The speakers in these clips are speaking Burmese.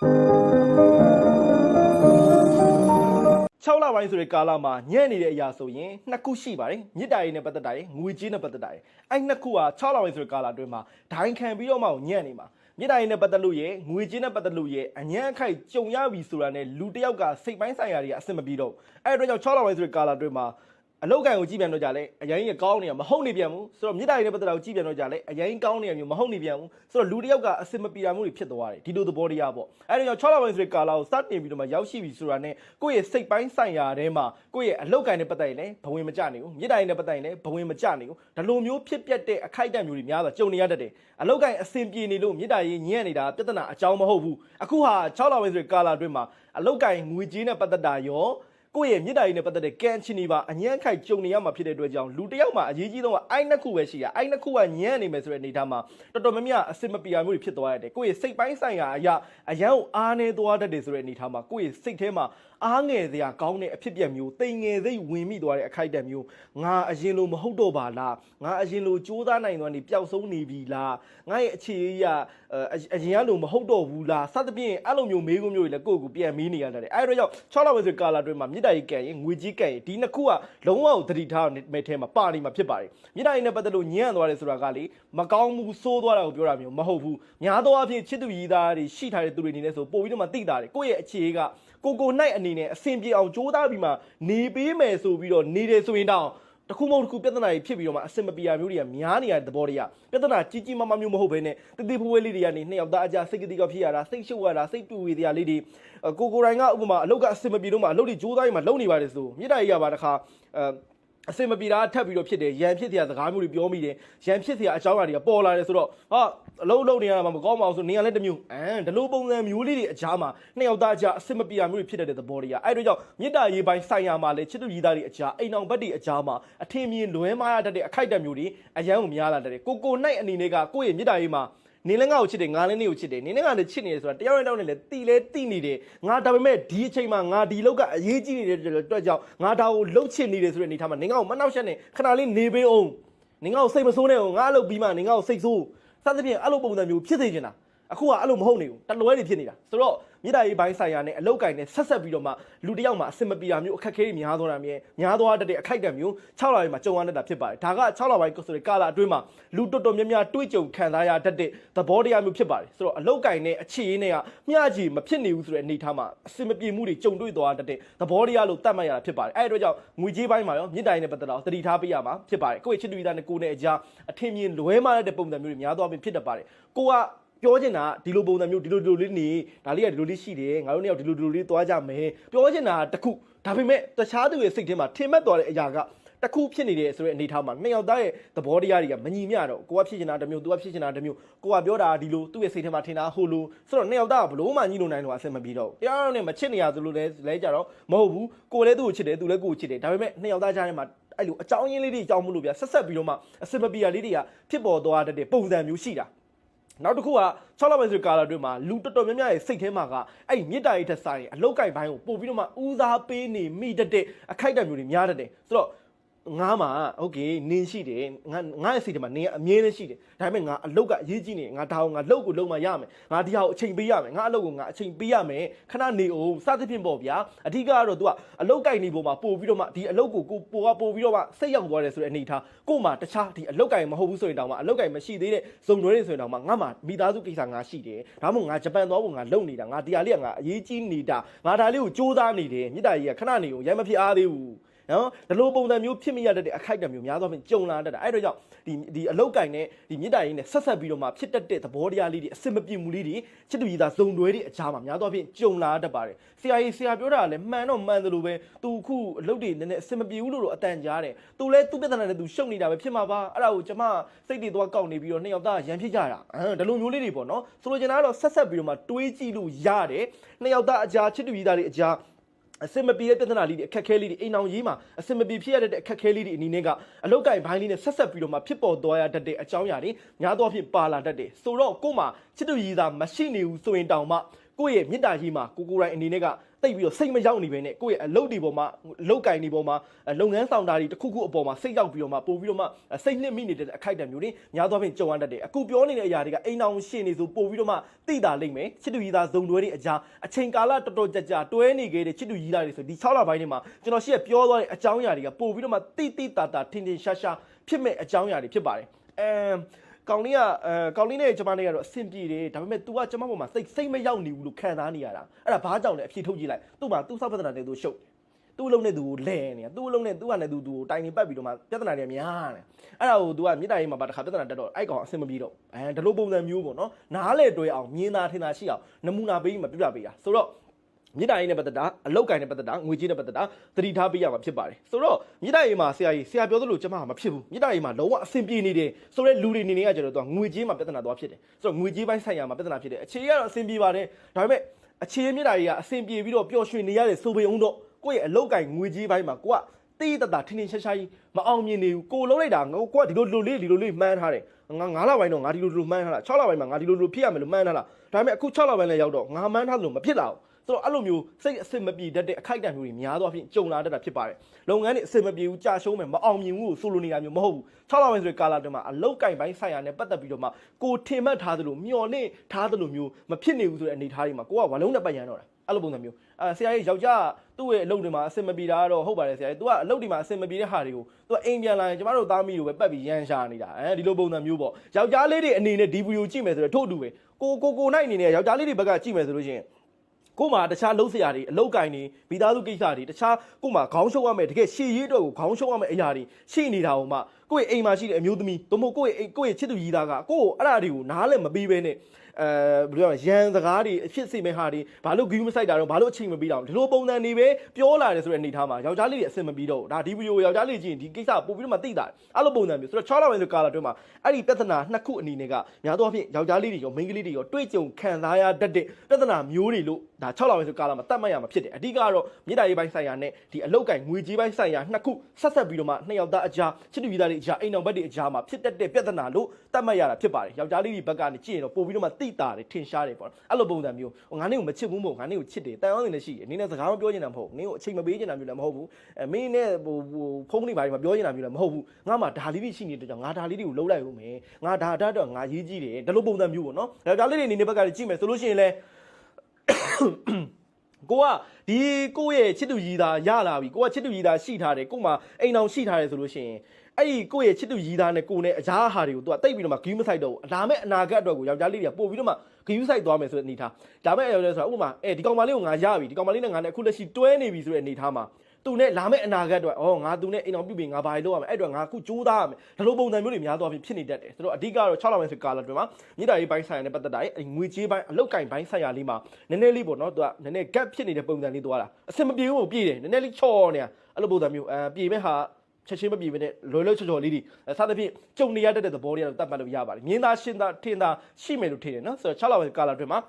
6လပိုင်းဆိုတဲ့ကာလမှာညံ့နေတဲ့အရာဆိုရင်နှစ်ခုရှိပါတယ်မြစ်တာရေးနဲ့ပတ်သက်တာရယ်ငွေကြေးနဲ့ပတ်သက်တာရယ်အဲ့နှစ်ခုက6လပိုင်းဆိုတဲ့ကာလအတွင်းမှာဒိုင်းခံပြီးတော့မှညံ့နေမှာမြစ်တာရေးနဲ့ပတ်သက်လို့ရယ်ငွေကြေးနဲ့ပတ်သက်လို့ရယ်အညံ့အခိုက်ကြုံရပြီဆိုတာနဲ့လူတစ်ယောက်ကစိတ်ပိုင်းဆိုင်ရာတွေကအဆင်မပြေတော့အဲ့အတွက်ကြောင့်6လပိုင်းဆိုတဲ့ကာလအတွင်းမှာ အလောက်ကန်ကိုကြည့်ပြန်တော့ကြလဲအရင်ကကောင်းနေတာမဟုတ်နေပြန်ဘူးဆိုတော့မြစ်တာရေးနဲ့ပတ်သက်တာကိုကြည့်ပြန်တော့ကြလဲအရင်ကောင်းနေတာမျိုးမဟုတ်နေပြန်ဘူးဆိုတော့လူတစ်ယောက်ကအဆင်မပြေတာမျိုးတွေဖြစ်သွားတယ်ဒီလိုသဘောတရားပေါ့အဲ့ဒါကြောင့်6လပိုင်းဆိုတဲ့ကာလကိုစတင်ပြီးတော့မှရောက်ရှိပြီဆိုတာနဲ့ကိုယ့်ရဲ့စိတ်ပိုင်းဆိုင်ရာထဲမှာကိုယ့်ရဲ့အလောက်ကန်နဲ့ပတ်သက်ရင်လည်းဘဝင်မကျနေဘူးမြစ်တာရေးနဲ့ပတ်သက်ရင်လည်းဘဝင်မကျနေဘူးဒါလိုမျိုးဖြစ်ပျက်တဲ့အခိုက်အတန့်မျိုးတွေများစွာကြုံနေရတတ်တယ်အလောက်ကန်အဆင်ပြေနေလို့မြစ်တာရေးညံ့နေတာပြဿနာအကြောင်းမဟုတ်ဘူးအခုဟာ6လပိုင်းဆိုတဲ့ကာလအတွင်းမှာအလောက်ကန်ငွေကြေးနဲ့ပတ်သက်တာရော ကိုယ့်ရဲ့မြေတားရေးနဲ့ပတ်သက်တဲ့ကံချင်းတွေပါအညံ့ခိုက်ကြုံနေရမှာဖြစ်တဲ့အတွက်ကြောင့်လူတစ်ယောက်မှာအရေးကြီးဆုံးကအိုက်နှစ်ခုပဲရှိရအိုက်နှစ်ခုကညံ့နေမယ်ဆိုတဲ့အနေအထားမှာတော်တော်များများအစစ်မပြေရမျိုးတွေဖြစ်သွားရတယ်ကိုယ့်ရဲ့စိတ်ပိုင်းဆိုင်ရာအရာအယံကိုအားနေသွားတတ်တယ်ဆိုတဲ့အနေအထားမှာကိုယ့်ရဲ့စိတ်ထဲမှာအားငယ်စရာကောင်းတဲ့အဖြစ်ပြက်မျိုးတိမ်ငယ်စိတ်ဝင်မိသွားတဲ့အခိုက်အတန့်မျိုးငါအရင်လိုမဟုတ်တော့ပါလားငါအရင်လိုကြိုးစားနိုင်သွားနေပျောက်ဆုံးနေပြီလားငါရဲ့အခြေအရအရင်ကလိုမဟုတ်တော့ဘူးလားစသဖြင့်အဲ့လိုမျိုးမေးခွန်းမျိုးတွေလည်းကိုယ့်ကိုပြန်မေးနေရတယ်အဲ့တော့ကြောင့်6လပဲဆိုကာလာအတွင်းမှာမြေတားကြီးကံရင်ငွေကြီးကံရင်ဒီနှစ်ခုကလုံးဝကိုသတိထားမဲ့ထဲမှာပါနေမှာဖြစ်ပါတယ်မြေတားကြီးနဲ့ပတ်သက်လို့ညံ့သွားတယ်ဆိုတာကလေမကောင်းဘူးစိုးသွားတာကိုပြောတာမျိုးမဟုတ်ဘူးများသောအားဖြင့်ချစ်သူရည်သားတွေရှိထားတဲ့သူတွေအနေနဲ့ဆိုပို့ပြီးတော့မှသိတာတယ်ကိုယ့်ရဲ့အခြေကကိုကိုနိုင်အနေနဲ့အဆင်ပြေအောင်ကြိုးစားပြီးမှနေပေးမယ်ဆိုပြီးတော့နေတယ်ဆိုရင်တော င်တခုမဟုတ်တခုပြဿနာတွေဖြစ်ပြီးတော့မှအစင်မပြေရမျိုးတွေကများနေရတဲ့သဘောတွေကပြဿနာကြီးကြီးမားမားမျိုးမဟုတ်ဘဲနဲ့တတိဖွေးလေးတွေကနေနှစ်ယောက်သားအကြစိတ်ကတိကဖြစ်ရတာစိတ်ရှုပ်ရတာစိတ်တူဝေတရားလေးတွေကိုကိုတိုင်းကဥပမာအလုတ်ကအစင်မပြေတော့မှအလုတ်တွေကြိုးစားပြီးမှလုံနေပါတယ်ဆိုမြေတားကြီးကပါတခါအဲ အစင်မပြေတာထပ်ပြီးတော့ဖြစ်တယ်ရန်ဖြစ်စရာစကားမျိုးတွေပြောမိတယ်ရန်ဖြစ်စရာအကြောင်းအရာတွေကပေါ်လာတယ်ဆိုတော့ဟာအလုံးလုံးနေရတာမှမကောင်းပါဘူးဆိုနေရလဲတစ်မျိုးအမ်ဒီလိုပုံစံမျိုးလေးတွေအကြားမှာနှစ်ယောက်သားအကြားအစင်မပြေတာမျိုးတွေဖြစ်တဲ့သဘောတွေကအဲ့တို့ကြောင့်မေတ္တာရေးပိုင်းဆိုင်ရာမှာလည်းချစ်သူရည်သားတွေအကြားအိမ်အောင်ဘက်တွေအကြားမှာအထင်မြင်လွဲမားရတတ်တဲ့အခိုက်အတန့်မျိုးတွေအယမ်းကိုများလာတတ်တယ်ကိုကိုနိုင်အနေနဲ့ကကိုယ့်ရဲ့မေတ္တာရေးမှာ နေလည်းငါ့ကိုချစ်တယ်ငါလည်းနေကိုချစ်တယ်နေလည်းငါလည်းချစ်နေတယ်ဆိုတာတယောက်နဲ့တယောက်နဲ့လည်းတီလဲတီနေတယ်ငါဒါပေမဲ့ဒီအချိန်မှာငါဒီလောက်ကအရေးကြီးနေတဲ့အတွက်ကြောင့်ငါဒါကိုလှုပ်ချစ်နေတယ်ဆိုတဲ့အနေထားမှာနေငါ့ကိုမနှောက်ယှက်နဲ့ခဏလေးနေပေးအောင်နေငါ့ကိုစိတ်မဆိုးနဲ့အောင်ငါအလုပ်ပြီးမှနေငါ့ကိုစိတ်ဆိုးစသဖြင့်အဲ့လိုပုံစံမျိုးဖြစ်စေချင်တာအခုကအဲ့လိုမဟုတ်နေဘူးတလွဲတွေဖြစ်နေတာဆိုတော့ မြေတားရေးပိုင်းဆိုင်ရာနဲ့အလောက်ကင်နဲ့ဆက်ဆက်ပြီးတော့မှလူတစ်ယောက်မှာအစင်မပြေတာမျိုးအခက်အခဲတွေများသွားတာမြဲများသွားတတ်တဲ့အခိုက်အတန့်မျိုး6လပိုင်းမှာကြုံရတတ်တာဖြစ်ပါတယ်ဒါက6လပိုင်းဆိုတဲ့ကာလအတွင်းမှာလူတော်တော်များများတွေးကြုံခံစားရတတ်တဲ့သဘောတရားမျိုးဖြစ်ပါတယ်ဆိုတော့အလောက်ကင်နဲ့အခြေရင်းနဲ့ကမျှကြီးမဖြစ်နေဘူးဆိုတဲ့အနေအထားမှာအစင်မပြေမှုတွေကြုံတွေ့သွားတတ်တဲ့သဘောတရားလို့သတ်မှတ်ရတာဖြစ်ပါတယ်အဲ့ဒီတော့ကြောင့်ငွေကြေးပိုင်းမှာရောမြေတားရေးနဲ့ပတ်သက်တော့သတိထားပေးရမှာဖြစ်ပါတယ်ကိုယ့်ရဲ့ချစ်သူရသားနဲ့ကိုယ်နဲ့အကြားအထင်မြင်လွဲမှားတဲ့ပုံစံမျိုးတွေများသွားပြီးဖြစ်တတ်ပါတယ်ကိုက ပြောချင်တာဒီလိုပုံစံမျိုးဒီလိုဒီလိုလေးနေဒါလေးကဒီလိုလေးရှိတယ်ငါတို့နှစ်ယောက်ဒီလိုဒီလိုလေးသွားကြမယ်ပြောချင်တာတခုဒါပေမဲ့တခြားသူရဲ့စိတ်ထဲမှာထင်မှတ်သွားတဲ့အရာကတခုဖြစ်နေတယ်ဆိုတဲ့အနေအထားမှာနှစ်ယောက်သားရဲ့သဘောတရားတွေကမညီမျှတော့ကိုကဖြစ်ချင်တာတစ်မျိုးသူကဖြစ်ချင်တာတစ်မျိုးကိုကပြောတာဒီလိုသူ့ရဲ့စိတ်ထဲမှာထင်တာဟိုလိုဆိုတော့နှစ်ယောက်သားကဘလို့မှညီလို့နိုင်တော့အဆင်မပြေတော့ဘူးတရားတော်နဲ့မချစ်နေရသလိုလဲလဲကြတော့မဟုတ်ဘူးကိုလည်းသူ့ကိုချစ်တယ်သူလည်းကိုကိုချစ်တယ်ဒါပေမဲ့နှစ်ယောက်သားကြားထဲမှာအဲ့လိုအကြောင်းရင်းလေးတွေကြောင်းမှုလို့ဗျဆက်ဆက်ပြီးတော့မှအစင်မပြေရလေးတွေကဖြစ်ပေါ်သွားတတ်တဲ့ပုံစံမျိုးရှိတာ နောက်တစ်ခုက6လပိုင်းဆိုကာလာအတွင်းမှာလူတော်တော်များများရဲ့စိတ်ထဲမှာကအဲ့ဒီမြစ်တာရေးထက်ဆိုင်အလောက်ကိုက်ပိုင်းကိုပို့ပြီးတော့မှဦးစားပေးနေမိတတ်တဲ့အခိုက်အတန့်မျိုးတွေများတတ်တယ်ဆိုတော့ ငါမှဟုတ်ကဲ့နင်းရှိတယ်ငါငါ့အစီတမှာနင်းအမြင်နဲ့ရှိတယ်ဒါပေမဲ့ငါအလုတ်ကအရေးကြီးနေငါဒါအောင်ငါလုတ်ကိုလုံမှရမယ်ငါဒီဟာကိုအချိန်ပေးရမယ်ငါအလုတ်ကိုငါအချိန်ပေးရမယ်ခဏနေအောင်စသဖြင့်ပေါ့ဗျာအဓိကကတော့ तू ကအလုတ်ကိုင်နေပုံမှာပို့ပြီးတော့မှဒီအလုတ်ကိုကိုပို့ကပို့ပြီးတော့မှစိတ်ရောက်သွားတယ်ဆိုတဲ့အနေထားကို့မှာတခြားဒီအလုတ်ကိုင်မဟုတ်ဘူးဆိုရင်တောင်မှအလုတ်ကိုင်မရှိသေးတဲ့ဇုံတွဲတွေဆိုရင်တောင်မှငါမှာမိသားစုကိစ္စငါရှိတယ်ဒါမှမဟုတ်ငါဂျပန်သွားဖို့ငါလုံနေတာငါဒီဟာလေးကငါအရေးကြီးနေတာငါဒါလေးကိုစူးစမ်းနေတယ်မြစ်တာကြီးကခဏနေအောင်ရိုင်းမဖြစ်အားသေးဘူး နော်ဒီလိုပုံစံမျိုးဖြစ်မိရတဲ့အခိုက်အတန့်မျိုးများသောအားဖြင့်ကြုံလာတတ်တာအဲ့တော့ကြောင့်ဒီဒီအလုတ်ကင်နဲ့ဒီမြစ်တာရင်းနဲ့ဆက်ဆက်ပြီးတော့မှဖြစ်တတ်တဲ့သဘောတရားလေးတွေအစင်မပြေမှုလေးတွေချစ်သူကြီးသားဇုံတွဲတွေအကြားမှာများသောအားဖြင့်ကြုံလာတတ်ပါတယ်ဆရာကြီးဆရာပြောတာကလည်းမှန်တော့မှန်တယ်လို့ပဲသူခုအလုတ်တွေနည်းနည်းအစင်မပြေဘူးလို့တော့အတန်ကြားတယ်သူလည်းသူ့ပြဿနာနဲ့သူရှုပ်နေတာပဲဖြစ်မှာပါအဲ့ဒါကိုကျွန်မစိတ်တွေသွားကောက်နေပြီးတော့နှစ်ယောက်သားရန်ဖြစ်ကြတာအဲဒါလိုမျိုးလေးတွေပေါ့နော်ဆိုလိုချင်တာကတော့ဆက်ဆက်ပြီးတော့မှတွေးကြည့်လို့ရတယ်နှစ်ယောက်သားအကြားချစ်သူကြီးသားတွေအကြား အစင်မပြေတဲ့ပြဿနာလေးတွေအခက်ခဲလေးတွေအိမ်အောင်ရေးမှာအစင်မပြေဖြစ်ရတဲ့အခက်ခဲလေးတွေအနေနဲ့ကအလုတ်ကင်ဘိုင်းလေးနဲ့ဆက်ဆက်ပြီးတော့မှဖြစ်ပေါ်သွားရတတ်တဲ့အကြောင်းအရာတွေများသောအားဖြင့်ပါလာတတ်တယ်ဆိုတော့ကို့မှာချစ်သူရည်သားမရှိနေဘူးဆိုရင်တောင်မှ ကိုယ့်ရဲ့မေတ္တာကြီးမှာကိုကိုယ်တိုင်အနေနဲ့ကတိတ်ပြီးတော့စိတ်မရောက်နေပဲနဲ့ကိုယ့်ရဲ့အလုပ်တွေပေါ်မှာအလုပ်ကင်တွေပေါ်မှာအဲလုပ်ငန်းဆောင်တာတွေတစ်ခုခုအပေါ်မှာစိတ်ရောက်ပြီးတော့မှပို့ပြီးတော့မှစိတ်နှစ်မိနေတဲ့အခိုက်အတန့်မျိုးတွေများသောအားဖြင့်ကြုံရတတ်တယ်အခုပြောနေတဲ့အရာတွေကအိမ်အောင်ရှင်းနေဆိုပို့ပြီးတော့မှသိတာလိမ့်မယ်ချစ်တူကြီးသားဇုံတွဲတွေအကြားအချိန်ကာလတော်တော်ကြာကြာတွဲနေခဲ့တဲ့ချစ်တူကြီးသားတွေဆိုဒီ6လပိုင်းထဲမှာကျွန်တော်ရှေ့ပြောသွားတဲ့အကြောင်းအရာတွေကပို့ပြီးတော့မှတိတိတာတာထင်ထင်ရှားရှားဖြစ်မဲ့အကြောင်းအရာတွေဖြစ်ပါတယ်အမ် ကောင်လေးကအဲကောင်လေးနဲ့ကျမနဲ့ကတော့အဆင်ပြေတယ်ဒါပေမဲ့ तू ကကျမပေါ်မှာစိတ်စိတ်မရောက်နေဘူးလို့ခံစားနေရတာအဲ့ဒါဘာကြောင့်လဲအဖြေထုတ်ကြည့်လိုက်သူ့မှာသူ့ဆောက်ပြဿနာတွေသူရှုပ်သူ့အလုံးနဲ့သူကိုလဲနေတာသူ့အလုံးနဲ့သူ့ဟာနဲ့သူသူကိုတိုင်နေပတ်ပြီးတော့မှပြဿနာတွေများတယ်အဲ့ဒါကို तू ကမြေတားရေးမှာပါတစ်ခါပြဿနာတက်တော့အဲ့ကောင်အဆင်မပြေတော့အဲဒီလိုပုံစံမျိုးပေါ့နော်နားလေတွဲအောင်မြင်သာထင်သာရှိအောင်နမူနာပေးမှပြပြပေးတာဆိုတော့ မြေတားရေးနဲ့ပတ်သက်တာအလောက်ကင်နဲ့ပတ်သက်တာငွေကြေးနဲ့ပတ်သက်တာသတိထားပေးရမှာဖြစ်ပါတယ်ဆိုတော့မြေတားရေးမှာဆရာကြီးဆရာပြောသလိုကျွန်မကမဖြစ်ဘူးမြေတားရေးမှာလုံးဝအဆင်ပြေနေတယ်ဆိုတော့လူတွေနေနေကကျတော့သူကငွေကြေးမှာပြဿနာသွားဖြစ်တယ်ဆိုတော့ငွေကြေးပိုင်းဆိုင်ရာမှာပြဿနာဖြစ်တယ်အခြေကတော့အဆင်ပြေပါတယ်ဒါပေမဲ့အခြေမြေတားရေးကအဆင်ပြေပြီးတော့ပျော်ရွှင်နေရတယ်ဆိုပေအောင်တော့ကိုယ့်ရဲ့အလောက်ကင်ငွေကြေးပိုင်းမှာကိုကတေးတတာထင်းထင်းရှားရှားကြီးမအောင်မြင်နေဘူးကိုလုံးလိုက်တာငါကိုကဒီလိုလိုလေးဒီလိုလေးမှန်းထားတယ်ငါ9လပိုင်းတော့ငါဒီလိုလိုမှန်းထားတာ6လပိုင်းမှာငါဒီလိုလိုဖြစ်ရမယ်လို့မှန်းထားတာဒါပေမဲ့အခု6လပိုင်းလည်းရောက်တော့ငါမှန်းထားသလိုမဖြစ်လာဘူး ဆိုတော့အဲ့လိုမျိုးစိတ်အစစ်မပြေတတ်တဲ့အခိုက်အတန့်မျိုးတွေများသောအားဖြင့်ကြုံလာတတ်တာဖြစ်ပါတယ်။လုပ်ငန်းတွေအစစ်မပြေဘူးကြာရှုံးမယ်မအောင်မြင်ဘူးကိုဆိုလိုနေတာမျိုးမဟုတ်ဘူး။6လပိုင်းဆိုတဲ့ကာလတည်းမှာအလုတ်ကင်ပိုင်းဆိုင်ရာနဲ့ပတ်သက်ပြီးတော့မှကိုထင်မှတ်ထားသလိုမျော်လင့်ထားသလိုမျိုးမဖြစ်နေဘူးဆိုတဲ့အနေအထားတွေမှာကိုကဝလုံးနဲ့ပတ်ရန်တော့တာအဲ့လိုပုံစံမျိုးအဲဆရာကြီးယောက်ျားသူ့ရဲ့အလုပ်တွေမှာအစစ်မပြေတာကတော့ဟုတ်ပါတယ်ဆရာကြီး။ तू ကအလုပ်တွေမှာအစစ်မပြေတဲ့ဟာတွေကို तू ကအိမ်ပြန်လာရင်ကျမတို့သားမီးလိုပဲပတ်ပြီးရန်ရှာနေတာအဲဒီလိုပုံစံမျိုးပေါ့။ယောက်ျားလေးတွေအနေနဲ့ဒီဗီဒီယိုကြည့်မယ်ဆိုတော့ထို့အတူပဲကိုကိုကိုနိုင်အနေနဲ့ယောက်ျားလေးတွေဘက်ကကြည့်မယ်ဆိုလို့ရှိရင် ကို့မှာတခြားလှုပ်ဆရာတွေအလောက်ကင်တွေမိသားစုကိစ္စတွေတခြားကို့မှာခေါင်းရှုပ်ရမယ်တကယ်ရှေ့ရေးတော့ကိုခေါင်းရှုပ်ရမယ်အရာတွေရှိနေတာဟိုမှာ ကိုယ့်ရဲ့အိမ်မှာရှိတဲ့အမျိုးသမီးသို့မဟုတ်ကိုယ့်ရဲ့အိမ်ကိုယ့်ရဲ့ချစ်သူကြီးသားကကိုယ့်ကိုအဲ့ဒါတွေကိုနားလည်းမပြီးပဲနဲ့အဲဘယ်လိုလဲရန်စကားတွေအဖြစ်စိတ်မဲ့ဟာတွေဘာလို့ဂယူးမဆိုင်တာတော့ဘာလို့အချိန်မပြီးတာတော့ဒီလိုပုံစံတွေပဲပြောလာတယ်ဆိုတဲ့အနေထားမှာယောက်ျားလေးတွေအဆင်မပြေတော့ဘူးဒါဒီဗီဒီယိုယောက်ျားလေးကြည့်ရင်ဒီကိစ္စပို့ပြီးတော့မှသိတာအဲ့လိုပုံစံမျိုးဆိုတော့6လပိုင်းဆိုကာလာတွင်းမှာအဲ့ဒီပြဿနာနှစ်ခုအနေနဲ့ကများသောအားဖြင့်ယောက်ျားလေးတွေရောမိန်းကလေးတွေရောတွေ့ကြုံခံစားရတတ်တဲ့ပြဿနာမျိုးတွေလို့ဒါ6လပိုင်းဆိုကာလာမှာတတ်မှတ်ရမှာဖြစ်တယ်အဓိကကတော့မြေတားရေးပိုင်းဆိုင်ရာနဲ့ဒီအလောက်ကင်ငွေကြေးပိုင်းဆိုင်ရာနှစ်ခုဆက်ဆက်ပြီးတော့မှနှစ်ယောက်သားအကြားချစ်တူကြီးသားတွေအကြားအိမ်တော်ဘက်တွေအကြားမှာဖြစ်တတ်တဲ့ပြဿနာလို့တတ်မှတ်ရတာဖြစ်ပါတယ်ယောက်ျားလေးတွေဘက်ကနေကြည့်ရင်တော့ပို့ပြီးတော့မှတိတာတယ်ထင်ရှားတယ်ပေါ့အဲ့လိုပုံစံမျိုးဟိုငါနဲ့ကိုမချစ်ဘူးမဟုတ်ငါနဲ့ကိုချစ်တယ်တန်အောင်နေလည်းရှိတယ်နင်းနဲ့စကားမပြောချင်တာမဟုတ်နင်းကိုအချိန်မပေးချင်တာမျိုးလည်းမဟုတ်ဘူးအဲမင်းနဲ့ဟိုဟိုဖုန်းတွေဘာတွေမပြောချင်တာမျိုးလည်းမဟုတ်ဘူးငါမှဒါလေးတွေရှိနေတဲ့ကြောင့်ငါဒါလေးတွေကိုလှုပ်လိုက်ဦးမယ်ငါဒါဒါတော့ငါရေးကြည့်တယ်ဒီလိုပုံစံမျိုးပေါ့နော်ယောက်ျားလေးတွေအနေနဲ့ဘက်ကကြည့်မယ်ဆိုလို့ရှိရင်လည်း ကိုကဒီကိုယ့်ရဲ့ချစ်သူကြီးသားရလာပြီကိုကချစ်သူကြီးသားရှိထားတယ်ကို့မှာအိမ်အောင်ရှိထားတယ်ဆိုလို့ရှိရင်အဲ့ဒီကိုယ့်ရဲ့ချစ်သူကြီးသားနဲ့ကိုယ်နဲ့အကြားအဟာတွေကိုသူကတိတ်ပြီးတော့မှဂယူးမဆိုင်တော့ဘူးဒါမဲ့အနာဂတ်အတွက်ကိုယောက်ျားလေးတွေကပို့ပြီးတော့မှဂယူးဆိုင်သွားမယ်ဆိုတဲ့အနေထားဒါမဲ့အဲ့လိုလဲဆိုတော့ဥပမာအဲဒီကောင်မလေးကိုငါရပြီဒီကောင်မလေးနဲ့ငါနဲ့အခုလက်ရှိတွဲနေပြီဆိုတဲ့အနေထားမှာ သူနဲ့လာမဲ့အနာဂတ်အတွက်ဩငါသူနဲ့အိမ်အောင်ပြုတ်ပြီးငါဘာလုပ်ရမလဲအဲ့အတွက်ငါအခုကြိုးစားရမယ်ဒီလိုပုံစံမျိုးတွေများသွားပြီးဖြစ်နေတတ်တယ်ဆိုတော့အဓိကတော့6လပိုင်းဆိုကာလာတွေမှာမြေတားရေးပိုင်းဆိုင်ရာနဲ့ပတ်သက်တာအဲ့ငွေကြေးပိုင်းအလောက်ကင်ပိုင်းဆိုင်ရာလေးမှာနည်းနည်းလေးပေါ့နော်သူကနည်းနည်း gap ဖြစ်နေတဲ့ပုံစံလေးသွားတာအဆင်မပြေဘူးပြေးတယ်နည်းနည်းလေးချော်နေတာအဲ့လိုပုံစံမျိုးအဲပြေမဲ့ဟာချက်ချင်းမပြေဘဲနဲ့လွယ်လွယ်ချော်ချော်လေးတွေအဲစသဖြင့်ကြုံနေရတတ်တဲ့သဘောတွေကတော့တတ်မှတ်လို့ရပါတယ်မြင်းသားရှင်းသားထင်သားရှိမယ်လို့ထင်တယ်နော်ဆိုတော့6လပိုင်းကာလာတွေမှာ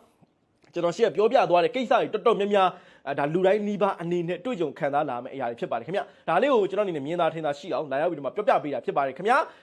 ကျွန်တော်ရှေ့ကပြောပြသွားတဲ့ကိစ္စတွေတော်တော်များများအဲ ဒါလူတိုင်းနှီးပါအနေနဲ့တွေ့ကြုံခံစားလာမယ့်အရာတွေဖြစ်ပါတယ်ခင်ဗျဒါလေးကိုကျွန်တော်အနေနဲ့မြင်သာထင်သာရှိအောင်လာရောက်ပြီးတော့မှပြောပြပေးတာဖြစ်ပါတယ်ခင်ဗျ